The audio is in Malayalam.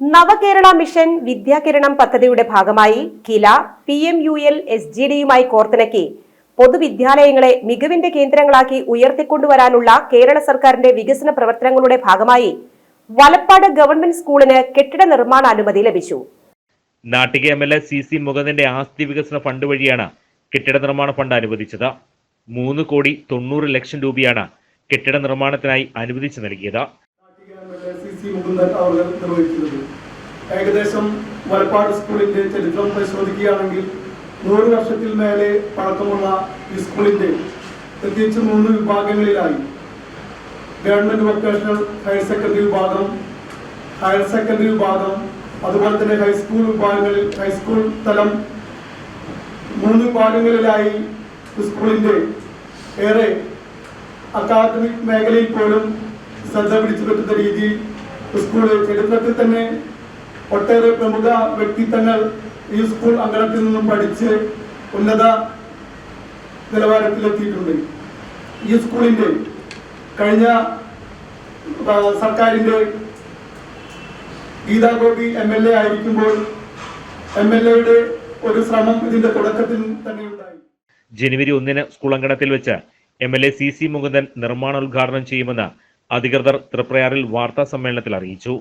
നവകേരള മിഷൻ വിദ്യാകിരണം പദ്ധതിയുടെ ഭാഗമായി KILA P M U L S G ഡിയുമായി കോർത്തിണക്കി. പൊതുവിദ്യാലയങ്ങളെ മികവിന്റെ കേന്ദ്രങ്ങളാക്കി ഉയർത്തിക്കൊണ്ടുവരാനുള്ള കേരള സർക്കാരിന്റെ വികസന പ്രവർത്തനങ്ങളുടെ ഭാഗമായി വലപ്പാട് ഗവൺമെന്റ് സ്കൂളിന് കെട്ടിട നിർമ്മാണ അനുമതി ലഭിച്ചു. Nattika M L A C C മുകുന്ദന്റെ ആസ്തി വികസന ഫണ്ട് വഴിയാണ് കെട്ടിട നിർമ്മാണ ഫണ്ട് അനുവദിച്ചത്. മൂന്ന് കോടി തൊണ്ണൂറ് ലക്ഷം രൂപയാണ് കെട്ടിട നിർമ്മാണത്തിനായി അനുവദിച്ചു നൽകിയത്. അവർ ഏകദേശം വലപ്പാട് സ്കൂളിന്റെ ചരിത്രം പരിശോധിക്കുകയാണെങ്കിൽ നൂറ് വർഷത്തിൽ മേലെ പഴക്കമുള്ള ഈ സ്കൂളിന്റെ പ്രത്യേകിച്ച് മൂന്ന് വിഭാഗങ്ങളിലായി. ഗവൺമെന്റ് വൊക്കേഷണൽ ഹയർ സെക്കൻഡറി വിഭാഗം ഹയർ സെക്കൻഡറി വിഭാഗം അതുപോലെ തന്നെ ഹൈസ്കൂൾ വിഭാഗങ്ങളിൽ ഹൈസ്കൂൾ തലം മൂന്ന് വിഭാഗങ്ങളിലായി സ്കൂളിന്റെ ഏറെ അക്കാദമിക് മേഖലയിൽ പോലും ശ്രദ്ധ പിടിച്ചു പറ്റുന്ന രീതിയിൽ സ്കൂൾ ചരിത്രത്തിൽ തന്നെ ഒട്ടേറെ പ്രമുഖ വ്യക്തിത്വങ്ങൾ ഈ സ്കൂൾ അങ്കണത്തിൽ നിന്നും പഠിച്ച് ഉന്നത നിലവാരത്തിലെത്തിയിട്ടുണ്ട്. ഈ സ്കൂളിന്റെ കഴിഞ്ഞ സർക്കാരിന്റെ Geetha Gopi M L A ആയിരിക്കുമ്പോൾ എം എൽ എയുടെ ഒരു ശ്രമം ഇതിന്റെ തുടക്കത്തിൽ തന്നെ ഉണ്ടായി. ജനുവരി ഒന്നിന് സ്കൂൾ അങ്കണത്തിൽ വെച്ച് M L A C C Mukundan നിർമ്മാണോദ്ഘാടനം ചെയ്യുമെന്ന് അധികൃതർ തൃപ്രയാറിൽ വാർത്താ സമ്മേളനത്തിൽ അറിയിച്ചു